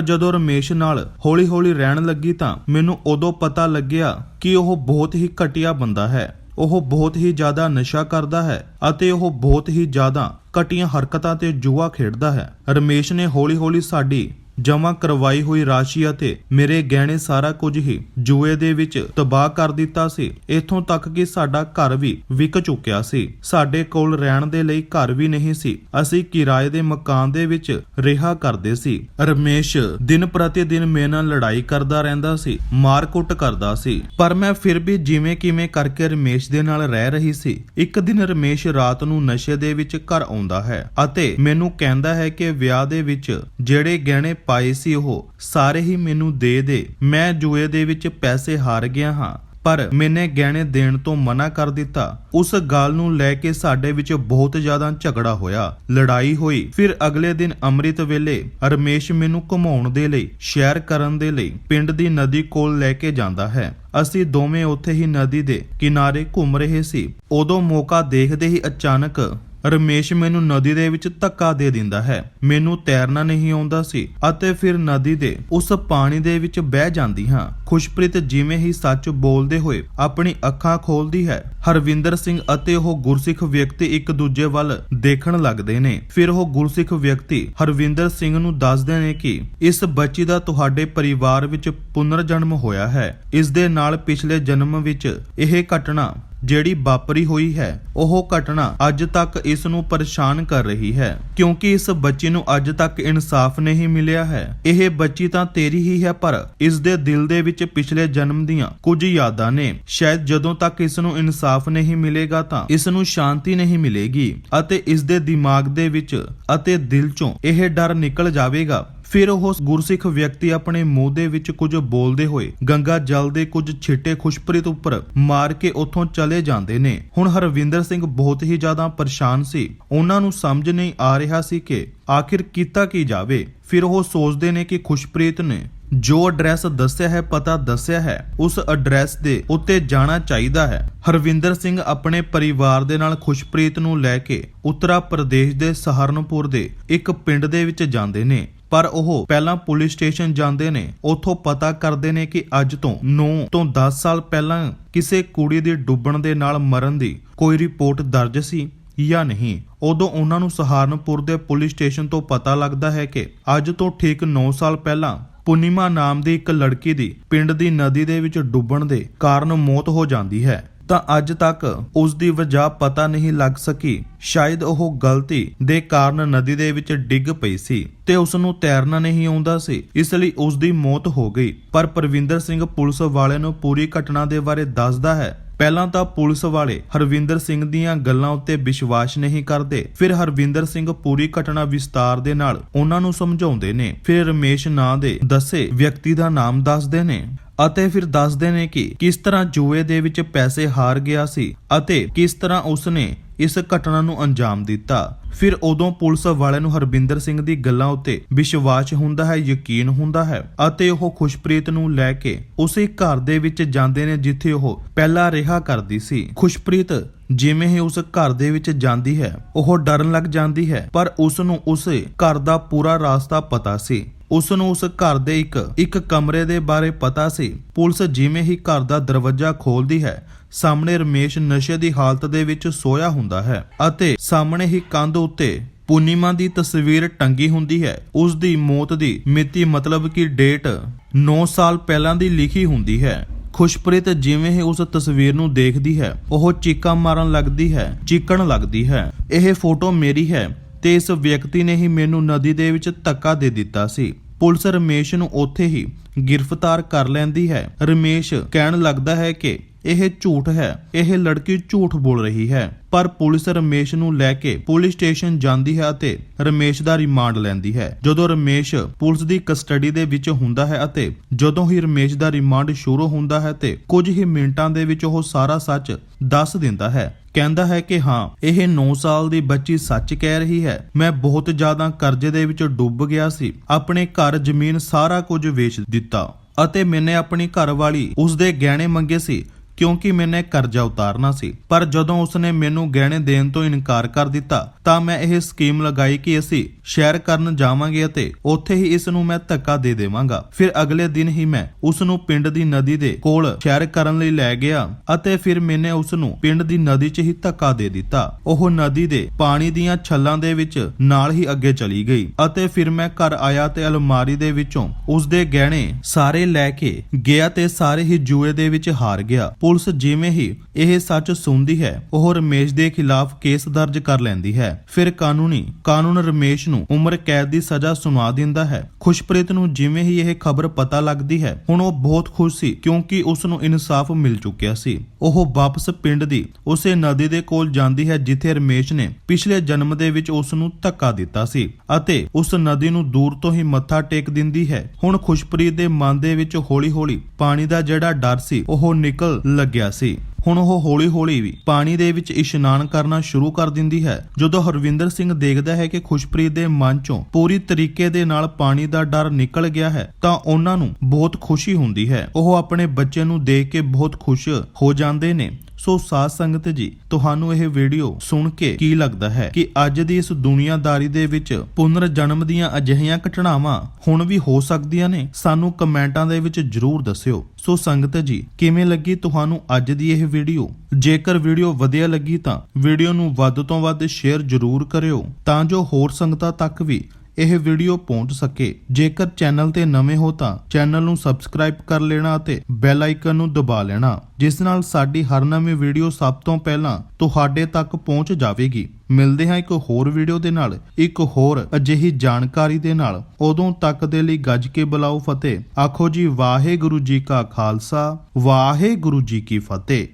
S1: ਜਦੋਂ ਰਮੇਸ਼ ਨਾਲ ਹੌਲੀ-ਹੌਲੀ ਰਹਿਣ ਲੱਗੀ ਤਾਂ ਮੈਨੂੰ ਉਦੋਂ ਪਤਾ ਲੱਗਿਆ ਕਿ ਉਹ ਬਹੁਤ ਹੀ ਘਟੀਆ ਬੰਦਾ ਹੈ। ਉਹ ਬਹੁਤ ਹੀ ਜ਼ਿਆਦਾ ਨਸ਼ਾ ਕਰਦਾ ਹੈ ਅਤੇ ਉਹ ਬਹੁਤ ਹੀ ਜ਼ਿਆਦਾ ਘਟੀਆਂ ਹਰਕਤਾਂ ਤੇ ਜੂਆ ਖੇਡਦਾ ਹੈ। ਰਮੇਸ਼ ਨੇ ਹੌਲੀ-ਹੌਲੀ ਸਾਡੀ ਜਮ੍ਹਾਂ ਕਰਵਾਈ ਹੋਈ ਰਾਸ਼ੀ ਅਤੇ ਮੇਰੇ ਗਹਿਣੇ ਸਾਰਾ ਕੁਝ ਹੀ ਜੂਏ ਦੇ ਵਿੱਚ ਤਬਾਹ ਕਰ ਦਿੱਤਾ ਸੀ। ਇਥੋਂ ਤੱਕ ਕਿ ਸਾਡਾ ਘਰ ਵੀ ਵਿਕ ਚੁੱਕਿਆ ਸੀ। ਸਾਡੇ ਕੋਲ ਰਹਿਣ ਦੇ ਲਈ ਘਰ ਵੀ ਨਹੀਂ ਸੀ। ਅਸੀਂ ਕਿਰਾਏ ਦੇ ਮਕਾਨ ਦੇ ਵਿੱਚ ਰਿਹਾ ਕਰਦੇ ਸੀ। ਰਮੇਸ਼ ਦਿਨ ਪ੍ਰਤੀ ਦਿਨ ਮੇਰੇ ਨਾਲ ਲੜਾਈ ਕਰਦਾ ਰਹਿੰਦਾ ਸੀ ਮਾਰਕੁੱਟ ਕਰਦਾ ਸੀ। ਪਰ ਮੈਂ ਫਿਰ ਵੀ ਜਿਵੇਂ ਕਿਵੇਂ ਕਰਕੇ ਰਮੇਸ਼ ਦੇ ਨਾਲ ਰਹਿ ਰਹੀ ਸੀ, ਇੱਕ ਦਿਨ ਰਮੇਸ਼ ਰਾਤ ਨੂੰ ਨਸ਼ੇ ਦੇ ਵਿੱਚ ਘਰ ਆਉਂਦਾ ਹੈ ਅਤੇ ਮੈਨੂੰ ਕਹਿੰਦਾ ਹੈ ਕਿ ਵਿਆਹ ਦੇ ਵਿੱਚ ਜਿਹੜੇ ਗਹਿਣੇ ਪਾਏ ਸੀ ਉਹ, ਸਾਰੇ ਹੀ ਮੈਨੂੰ ਦੇ ਦੇ। ਮੈਂ ਜੂਏ ਦੇ ਵਿੱਚ ਪੈਸੇ ਹਾਰ ਗਿਆ ਹਾਂ, ਪਰ ਮੈਨੇ ਗਹਿਣੇ ਦੇਣ ਤੋਂ ਮਨਾ ਕਰ ਦਿੱਤਾ। ਉਸ ਗੱਲ ਨੂੰ ਲੈ ਕੇ ਸਾਡੇ ਵਿੱਚ ਬਹੁਤ ਜ਼ਿਆਦਾ ਝਗੜਾ ਹੋਇਆ। ਲੜਾਈ ਹੋਈ। ਫਿਰ ਅਗਲੇ ਦਿਨ ਅੰਮ੍ਰਿਤ ਵੇਲੇ ਰਮੇਸ਼ ਮੈਨੂੰ ਘੁਮਾਉਣ ਦੇ ਲਈ ਸ਼ਹਿਰ ਕਰਨ ਦੇ ਲਈ ਪਿੰਡ ਦੀ ਨਦੀ ਕੋਲ ਲੈ ਕੇ ਜਾਂਦਾ ਹੈ। ਅਸੀਂ ਦੋਵੇਂ ਉੱਥੇ ਹੀ ਨਦੀ ਦੇ ਕਿਨਾਰੇ ਘੁੰਮ ਰਹੇ ਸੀ। ਉਦੋਂ ਮੌਕਾ ਦੇਖਦੇ ਹੀ ਅਚਾਨਕ ਰਮੇਸ਼ ਮੈਨੂੰ ਨਦੀ ਦੇ ਵਿੱਚ ਧੱਕਾ ਦੇ ਦਿੰਦਾ ਹੈ। ਮੈਨੂੰ ਤੈਰਨਾ ਨਹੀਂ ਆਉਂਦਾ ਸੀ ਅਤੇ ਫਿਰ ਨਦੀ ਦੇ ਉਸ ਪਾਣੀ ਦੇ ਵਿੱਚ ਬਹਿ ਜਾਂਦੀ ਹਾਂ। ਖੁਸ਼ਪ੍ਰੀਤ ਜਿਵੇਂ ਹੀ ਸੱਚ ਬੋਲਦੇ ਹੋਏ ਆਪਣੀ ਅੱਖਾਂ ਖੋਲਦੀ ਹੈ, ਹਰਵਿੰਦਰ ਸਿੰਘ ਅਤੇ ਉਹ ਗੁਰਸਿੱਖ ਵਿਅਕਤੀ ਇੱਕ ਦੂਜੇ ਵੱਲ ਦੇਖਣ ਲੱਗਦੇ ਨੇ। ਫਿਰ ਉਹ ਗੁਰਸਿੱਖ ਵਿਅਕਤੀ ਹਰਵਿੰਦਰ ਸਿੰਘ ਨੂੰ ਦੱਸਦੇ ਨੇ ਕਿ ਇਸ ਬੱਚੀ ਦਾ ਤੁਹਾਡੇ ਪਰਿਵਾਰ ਵਿੱਚ ਪੁਨਰ ਜਨਮ ਹੋਇਆ ਹੈ। ਇਸ ਦੇ ਨਾਲ ਪਿਛਲੇ ਜਨਮ ਵਿੱਚ ਇਹ ਘਟਨਾ ਜਿਹੜੀ ਵਾਪਰੀ ਹੋਈ ਹੈ, ਉਹ ਘਟਨਾ ਅੱਜ ਤੱਕ ਇਸ ਨੂੰ ਪਰੇਸ਼ਾਨ ਕਰ ਰਹੀ ਹੈ, ਕਿਉਂਕਿ ਇਸ ਬੱਚੀ ਨੂੰ ਅੱਜ ਤੱਕ ਇਨਸਾਫ ਨਹੀਂ ਮਿਲਿਆ ਹੈ। ਇਹ ਬੱਚੀ ਤਾਂ ਤੇਰੀ ਹੀ ਹੈ, ਪਰ ਇਸ ਦੇ ਦਿਲ ਦੇ ਵਿੱਚ ਪਿਛਲੇ ਜਨਮ ਦੀਆਂ ਕੁਝ ਯਾਦਾਂ ਨੇ। ਸ਼ਾਇਦ ਜਦੋਂ ਤੱਕ ਇਸ ਨੂੰ ਇਨਸਾਫ ਨਹੀਂ ਮਿਲੇਗਾ ਤਾਂ ਇਸ ਨੂੰ ਸ਼ਾਂਤੀ ਨਹੀਂ ਮਿਲੇਗੀ, ਅਤੇ ਇਸ ਦੇ ਦਿਮਾਗ ਦੇ ਵਿੱਚ ਅਤੇ ਦਿਲ ਚੋਂ ਇਹ ਡਰ ਨਿਕਲ ਜਾਵੇਗਾ। ਫਿਰ ਉਹ ਗੁਰਸਿੱਖ ਵਿਅਕਤੀ ਆਪਣੇ ਮੂੰਹ ਦੇ ਵਿੱਚ ਕੁਝ ਬੋਲਦੇ ਹੋਏ ਗੰਗਾ ਜਲ ਦੇ ਕੁਝ ਛਿੱਟੇ ਖੁਸ਼ਪ੍ਰੀਤ ਉੱਪਰ ਮਾਰ ਕੇ ਉੱਥੋਂ ਚਲੇ ਜਾਂਦੇ ਨੇ। ਹੁਣ ਹਰਵਿੰਦਰ ਸਿੰਘ ਬਹੁਤ ਹੀ ਜ਼ਿਆਦਾ ਪਰੇਸ਼ਾਨ ਸੀ। ਉਹਨਾਂ ਨੂੰ ਸਮਝ ਨਹੀਂ ਆ ਰਿਹਾ ਸੀ ਕਿ ਆਖਿਰ ਕੀਤਾ ਕੀ ਜਾਵੇ। ਫਿਰ ਉਹ ਸੋਚਦੇ ਨੇ ਕਿ ਖੁਸ਼ਪ੍ਰੀਤ ਨੇ ਜੋ ਐਡਰੈਸ ਦੱਸਿਆ ਹੈ, ਪਤਾ ਦੱਸਿਆ ਹੈ, ਉਸ ਐਡਰੈਸ ਦੇ ਉੱਤੇ ਜਾਣਾ ਚਾਹੀਦਾ ਹੈ। ਹਰਵਿੰਦਰ ਸਿੰਘ ਆਪਣੇ ਪਰਿਵਾਰ ਦੇ ਨਾਲ ਖੁਸ਼ਪ੍ਰੀਤ ਨੂੰ ਲੈ ਕੇ ਉੱਤਰਾ ਪ੍ਰਦੇਸ਼ ਦੇ ਸਹਾਰਨਪੁਰ ਦੇ ਇੱਕ ਪਿੰਡ ਦੇ ਵਿੱਚ ਜਾਂਦੇ ਨੇ। ਪਰ ਉਹ ਪਹਿਲਾਂ ਪੁਲਿਸ ਸਟੇਸ਼ਨ ਜਾਂਦੇ ਨੇ। ਉੱਥੋਂ ਪਤਾ ਕਰਦੇ ਨੇ ਕਿ ਅੱਜ ਤੋਂ 9 ਤੋਂ 10 ਸਾਲ ਪਹਿਲਾਂ ਕਿਸੇ ਕੁੜੀ ਦੇ ਡੁੱਬਣ ਦੇ ਨਾਲ ਮਰਨ ਦੀ ਕੋਈ ਰਿਪੋਰਟ ਦਰਜ ਸੀ ਜਾਂ ਨਹੀਂ। ਉਦੋਂ ਉਹਨਾਂ ਨੂੰ ਸਹਾਰਨਪੁਰ ਦੇ ਪੁਲਿਸ ਸਟੇਸ਼ਨ ਤੋਂ ਪਤਾ ਲੱਗਦਾ ਹੈ ਕਿ ਅੱਜ ਤੋਂ ਠੀਕ 9 ਸਾਲ ਪਹਿਲਾਂ ਪੁਨੀਮਾ ਨਾਮ ਦੀ ਇੱਕ ਲੜਕੀ ਦੀ ਪਿੰਡ ਦੀ ਨਦੀ ਦੇ ਵਿੱਚ ਡੁੱਬਣ ਦੇ ਕਾਰਨ ਮੌਤ ਹੋ ਜਾਂਦੀ ਹੈ। ਤਾਂ ਅੱਜ ਤੱਕ ਉਸ ਦੀ ਵਜ੍ਹਾ ਪਤਾ ਨਹੀਂ ਲੱਗ ਸਕੀ। ਸ਼ਾਇਦ ਉਹ ਗਲਤੀ ਦੇ ਕਾਰਨ ਨਦੀ ਦੇ ਵਿੱਚ ਡਿੱਗ ਪਈ ਸੀ ਤੇ ਉਸ ਨੂੰ ਤੈਰਨਾ ਨਹੀਂ ਆਉਂਦਾ ਸੀ, ਇਸ ਲਈ ਉਸ ਦੀ ਮੌਤ ਹੋ ਗਈ। ਪਰ ਪ੍ਰਵਿੰਦਰ ਸਿੰਘ ਪੁਲਿਸ ਵਾਲੇ ਨੂੰ ਪੂਰੀ ਘਟਨਾ ਦੇ ਬਾਰੇ ਦੱਸਦਾ ਹੈ ਪਹਿਲਾਂ ਤਾਂ ਪੁਲਿਸ ਵਾਲੇ ਹਰਵਿੰਦਰ ਸਿੰਘ ਦੀਆਂ ਗੱਲਾਂ ਉੱਤੇ ਵਿਸ਼ਵਾਸ ਨਹੀਂ ਕਰਦੇ। ਫਿਰ ਹਰਵਿੰਦਰ ਸਿੰਘ ਪੂਰੀ ਘਟਨਾ ਵਿਸਤਾਰ ਦੇ ਨਾਲ ਉਹਨਾਂ ਨੂੰ ਸਮਝਾਉਂਦੇ ਨੇ। ਫਿਰ ਰਮੇਸ਼ ਨਾਂ ਦੇ ਦੱਸੇ ਵਿਅਕਤੀ ਦਾ ਨਾਮ ਦੱਸਦੇ ਨੇ ਅਤੇ ਫਿਰ ਦੱਸਦੇ ਨੇ ਕਿ ਕਿਸ ਤਰ੍ਹਾਂ ਜੂਏ ਦੇ ਵਿੱਚ ਪੈਸੇ ਹਾਰ ਗਿਆ ਸੀ ਅਤੇ ਕਿਸ ਤਰ੍ਹਾਂ ਉਸਨੇ ਇਸ ਘਟਨਾ ਨੂੰ ਅੰਜਾਮ ਦਿੱਤਾ। ਫਿਰ ਉਦੋਂ ਪੁਲਿਸ ਵਾਲਿਆਂ ਨੂੰ ਹਰਬਿੰਦਰ ਸਿੰਘ ਦੀ ਗੱਲਾਂ ਉੱਤੇ ਵਿਸ਼ਵਾਸ ਹੁੰਦਾ ਹੈ, ਯਕੀਨ ਹੁੰਦਾ ਹੈ ਅਤੇ ਉਹ ਖੁਸ਼ਪ੍ਰੀਤ ਨੂੰ ਲੈ ਕੇ ਉਸੇ ਘਰ ਦੇ ਵਿੱਚ ਜਾਂਦੇ ਨੇ ਜਿੱਥੇ ਉਹ ਪਹਿਲਾਂ ਰਿਹਾ ਕਰਦੀ ਸੀ। ਖੁਸ਼ਪ੍ਰੀਤ ਜਿਵੇਂ ਹੀ ਉਸ ਘਰ ਦੇ ਵਿੱਚ ਜਾਂਦੀ ਹੈ, ਉਹ ਡਰਨ ਲੱਗ ਜਾਂਦੀ ਹੈ, ਪਰ ਉਸ ਨੂੰ ਉਸ ਘਰ ਦਾ ਪੂਰਾ ਰਾਸਤਾ ਪਤਾ ਸੀ। ਉਸ ਨੂੰ ਉਸ ਘਰ ਦੇ ਇੱਕ ਇੱਕ ਕਮਰੇ ਦੇ ਬਾਰੇ ਪਤਾ ਸੀ। ਪੁਲਿਸ ਜਿਵੇਂ ਹੀ ਘਰ ਦਾ ਦਰਵਾਜ਼ਾ ਖੋਲਦੀ ਹੈ, ਸਾਹਮਣੇ ਰਮੇਸ਼ ਨਸ਼ੇ ਦੀ ਹਾਲਤ ਦੇ ਵਿੱਚ ਸੋਇਆ ਹੁੰਦਾ ਹੈ ਅਤੇ ਸਾਹਮਣੇ ਹੀ ਕੰਧ ਉੱਤੇ ਪੂਰਨਿਮਾ ਦੀ ਤਸਵੀਰ ਟੰਗੀ ਹੁੰਦੀ ਹੈ। ਉਸ ਦੀ ਮੌਤ ਦੀ ਮਿਤੀ ਮਤਲਬ ਕਿ ਡੇਟ 9 ਸਾਲ ਪਹਿਲਾਂ ਦੀ ਲਿਖੀ ਹੁੰਦੀ ਹੈ। ਖੁਸ਼ਪ੍ਰੀਤ ਜਿਵੇਂ ਹੀ ਉਸ ਤਸਵੀਰ ਨੂੰ ਦੇਖਦੀ ਹੈ, ਉਹ ਚੀਕਾਂ ਮਾਰਨ ਲੱਗਦੀ ਹੈ, ਚੀਕਣ ਲੱਗਦੀ ਹੈ। ਇਹ ਫੋਟੋ ਮੇਰੀ ਹੈ ਤੇ ਇਸ ਵਿਅਕਤੀ ਨੇ ਹੀ ਮੈਨੂੰ ਨਦੀ ਦੇ ਵਿੱਚ ਧੱਕਾ ਦੇ ਦਿੱਤਾ ਸੀ। ਪੁਲਿਸ ਰਮੇਸ਼ ਨੂੰ ਉੱਥੇ ਹੀ ਗ੍ਰਿਫਤਾਰ ਕਰ ਲੈਂਦੀ ਹੈ। ਰਮੇਸ਼ ਕਹਿਣ ਲੱਗਦਾ ਹੈ ਕਿ ਇਹ ਝੂਠ ਹੈ। ਇਹ ਲੜਕੀ ਝੂਠ ਬੋਲ ਰਹੀ ਹੈ। ਪਰ ਪੁਲਿਸ ਰਮੇਸ਼ ਨੂੰ ਲੈ ਕੇ ਪੁਲਿਸ ਸਟੇਸ਼ਨ ਜਾਂਦੀ ਹੈ ਅਤੇ ਰਮੇਸ਼ ਦਾ ਰਿਮਾਂਡ ਲੈਂਦੀ ਹੈ। ਜਦੋਂ ਰਮੇਸ਼ ਪੁਲਿਸ ਦੀ ਕਸਟਡੀ ਦੇ ਵਿੱਚ ਹੁੰਦਾ ਹੈ ਅਤੇ ਜਦੋਂ ਹੀ ਰਮੇਸ਼ ਦਾ ਰਿਮਾਂਡ ਸ਼ੁਰੂ ਹੁੰਦਾ ਹੈ ਤੇ ਕੁਝ ਹੀ ਮਿੰਟਾਂ ਦੇ ਵਿੱਚ ਉਹ ਸਾਰਾ ਸੱਚ ਦੱਸ ਦਿੰਦਾ ਹੈ। ਕਹਿੰਦਾ ਹੈ ਕਿ ਹਾਂ, ਇਹ 9 ਸਾਲ ਦੀ ਬੱਚੀ ਸੱਚ ਕਹਿ ਰਹੀ ਹੈ। ਮੈਂ ਬਹੁਤ ਜ਼ਿਆਦਾ ਕਰਜ਼ੇ ਦੇ ਵਿੱਚ ਡੁੱਬ ਗਿਆ ਸੀ। ਆਪਣੇ ਘਰ ਜ਼ਮੀਨ ਸਾਰਾ ਕੁਝ ਵੇਚ ਦਿੱਤਾ ਅਤੇ ਮੈਨੇ ਆਪਣੀ ਘਰਵਾਲੀ ਉਸ ਦੇ ਗਹਿਣੇ ਮੰਗੇ ਸੀ। ਕਿਉਂਕਿ ਮੈਨੇ ਕਰਜ਼ਾ ਉਤਾਰਨਾ ਸੀ। ਪਰ ਜਦੋਂ ਉਸਨੇ ਮੈਨੂੰ ਗਹਿਣੇ ਦੇਣ ਤੋਂ ਇਨਕਾਰ ਕਰ ਦਿੱਤਾ, ਤਾਂ ਮੈਂ ਇਹ ਸਕੀਮ ਲਗਾਈ ਕਿ ਅਸੀਂ ਸ਼ਹਿਰ ਕਰਨ ਜਾਵਾਂਗੇ ਅਤੇ ਉੱਥੇ ਹੀ ਇਸ ਨੂੰ ਮੈਂ ਧੱਕਾ ਦੇ ਦੇਵਾਂਗਾ। ਫਿਰ ਅਗਲੇ ਦਿਨ ਹੀ ਮੈਂ ਉਸ ਨੂੰ ਪਿੰਡ ਦੀ ਨਦੀ ਦੇ ਕੋਲ ਸ਼ਹਿਰ ਕਰਨ ਲਈ ਲੈ ਗਿਆ ਅਤੇ ਫਿਰ ਮੈਨੇ ਉਸ ਨੂੰ ਪਿੰਡ ਦੀ ਨਦੀ 'ਚ ਹੀ ਧੱਕਾ ਦੇ ਦਿੱਤਾ। ਉਹ ਨਦੀ ਦੇ ਪਾਣੀ ਦੀਆਂ ਛੱਲਾਂ ਦੇ ਵਿੱਚ ਨਾਲ ਹੀ ਅੱਗੇ ਚਲੀ ਗਈ ਅਤੇ ਫਿਰ ਮੈਂ ਘਰ ਆਇਆ ਤੇ ਅਲਮਾਰੀ ਦੇ ਵਿੱਚੋਂ ਉਸ ਦੇ ਗਹਿਣੇ ਸਾਰੇ ਲੈ ਕੇ ਗਿਆ ਤੇ ਸਾਰੇ ਹੀ ਜੂਏ ਦੇ ਵਿੱਚ ਹਾਰ ਗਿਆ। ਪੁਲਿਸ ਜਿਵੇਂ ਹੀ ਇਹ ਸੱਚ ਸੁਣਦੀ ਹੈ, ਉਹ ਰਮੇਸ਼ ਦੇ ਖਿਲਾਫ ਕੇਸ ਦਰਜ ਕਰ ਲੈਂਦੀ ਹੈ। ਫਿਰ ਕਾਨੂੰਨੀ ਕਾਨੂੰਨ ਰਮੇਸ਼ ਨੂੰ ਉਮਰ ਕੈਦ ਦੀ ਸਜ਼ਾ ਸੁਣਾ ਦਿੰਦਾ ਹੈ। ਖੁਸ਼ਪ੍ਰੀਤ ਨੂੰ ਜਿਵੇਂ ਹੀ ਇਹ ਖਬਰ ਪਤਾ ਲੱਗਦੀ ਹੈ, ਹੁਣ ਉਹ ਬਹੁਤ ਖੁਸ਼ ਸੀ ਕਿਉਂਕਿ ਉਸ ਨੂੰ ਇਨਸਾਫ ਮਿਲ ਚੁੱਕਿਆ ਸੀ। ਉਹ ਵਾਪਸ ਪਿੰਡ ਦੀ ਉਸੇ ਨਦੀ ਦੇ ਕੋਲ ਜਾਂਦੀ ਹੈ, ਜਿੱਥੇ ਰਮੇਸ਼ ਨੇ ਪਿਛਲੇ ਜਨਮ ਦੇ ਵਿੱਚ ਉਸ ਨੂੰ ਧੱਕਾ ਦਿੱਤਾ ਸੀ ਅਤੇ ਉਸ ਨਦੀ ਨੂੰ ਦੂਰ ਤੋਂ ਹੀ ਮੱਥਾ ਟੇਕ ਦਿੰਦੀ ਹੈ। ਹੁਣ ਖੁਸ਼ਪ੍ਰੀਤ ਦੇ ਮਨ ਦੇ ਵਿੱਚ ਹੌਲੀ-ਹੌਲੀ ਪਾਣੀ ਦਾ ਜਿਹੜਾ ਡਰ ਸੀ, ਉਹ ਨਿਕਲ ਲੱਗਿਆ ਸੀ। ਹੁਣ ਉਹ ਹੌਲੀ-ਹੌਲੀ ਵੀ ਪਾਣੀ ਦੇ ਵਿੱਚ ਇਸ਼ਨਾਨ ਕਰਨਾ ਸ਼ੁਰੂ ਕਰ ਦਿੰਦੀ ਹੈ। ਜਦੋਂ ਹਰਵਿੰਦਰ ਸਿੰਘ ਦੇਖਦਾ ਹੈ ਕਿ ਖੁਸ਼ਪ੍ਰੀਤ ਦੇ ਮਨ ਚੋਂ ਪੂਰੀ ਤਰੀਕੇ ਦੇ ਨਾਲ ਪਾਣੀ ਦਾ ਡਰ ਨਿਕਲ ਗਿਆ ਹੈ, ਤਾਂ ਉਹਨਾਂ ਨੂੰ ਬਹੁਤ ਖੁਸ਼ੀ ਹੁੰਦੀ ਹੈ। ਉਹ ਆਪਣੇ ਬੱਚੇ ਨੂੰ ਦੇਖ ਕੇ ਬਹੁਤ ਖੁਸ਼ ਹੋ ਜਾਂਦੇ ਨੇ। ਸੋ ਸਾਧ ਸੰਗਤ ਜੀ, ਤੁਹਾਨੂੰ ਇਹ ਵੀਡੀਓ ਸੁਣ ਕੇ ਕੀ ਲੱਗਦਾ ਹੈ ਕਿ ਅੱਜ ਦੀ ਇਸ ਦੁਨੀਆਦਾਰੀ ਦੇ ਵਿੱਚ ਪੁਨਰ ਜਨਮ ਦੀਆਂ ਅਜਿਹੀਆਂ ਘਟਨਾਵਾਂ ਹੁਣ ਵੀ ਹੋ ਸਕਦੀਆਂ ਨੇ, ਸਾਨੂੰ ਕਮੈਂਟਾਂ ਦੇ ਵਿੱਚ ਜਰੂਰ ਦੱਸਿਓ। ਸੋ ਸੰਗਤ ਜੀ, ਕਿਵੇਂ ਲੱਗੀ ਤੁਹਾਨੂੰ ਅੱਜ ਦੀ ਇਹ ਵੀਡੀਓ? ਜੇਕਰ ਵੀਡੀਓ ਵਧੀਆ ਲੱਗੀ ਤਾਂ ਵੀਡੀਓ ਨੂੰ ਵੱਧ ਤੋਂ ਵੱਧ ਸ਼ੇਅਰ ਜਰੂਰ ਕਰਿਓ, ਤਾਂ ਜੋ ਹੋਰ ਸੰਗਤਾਂ ਤੱਕ ਵੀ ਇਹ ਵੀਡੀਓ ਪਹੁੰਚ ਸਕੇ। ਜੇਕਰ ਚੈਨਲ ਤੇ ਨਵੇਂ ਹੋ ਤਾਂ ਚੈਨਲ ਨੂੰ ਸਬਸਕ੍ਰਾਈਬ ਕਰ ਲੈਣਾ ਅਤੇ ਬੈਲ ਆਈਕਨ ਨੂੰ ਦਬਾ ਲੈਣਾ, ਜਿਸ ਨਾਲ ਸਾਡੀ ਹਰ ਨਵੀਂ ਵੀਡੀਓ ਸਭ ਤੋਂ ਪਹਿਲਾਂ ਤੁਹਾਡੇ ਤੱਕ ਪਹੁੰਚ ਜਾਵੇਗੀ। ਮਿਲਦੇ ਹਾਂ ਇੱਕ ਹੋਰ ਵੀਡੀਓ ਦੇ ਨਾਲ। ਇੱਕ ਹੋਰ ਅਜਿਹੀ ਜਾਣਕਾਰੀ ਦੇ ਨਾਲ। ਉਦੋਂ ਤੱਕ ਦੇ ਲਈ ਗੱਜ ਕੇ ਬੁਲਾਓ ਫਤਿਹ। ਆਖੋ ਜੀ, ਵਾਹਿਗੁਰੂ ਜੀ ਕਾ ਖਾਲਸਾ, ਵਾਹਿਗੁਰੂ ਜੀ ਕੀ ਫਤਿਹ।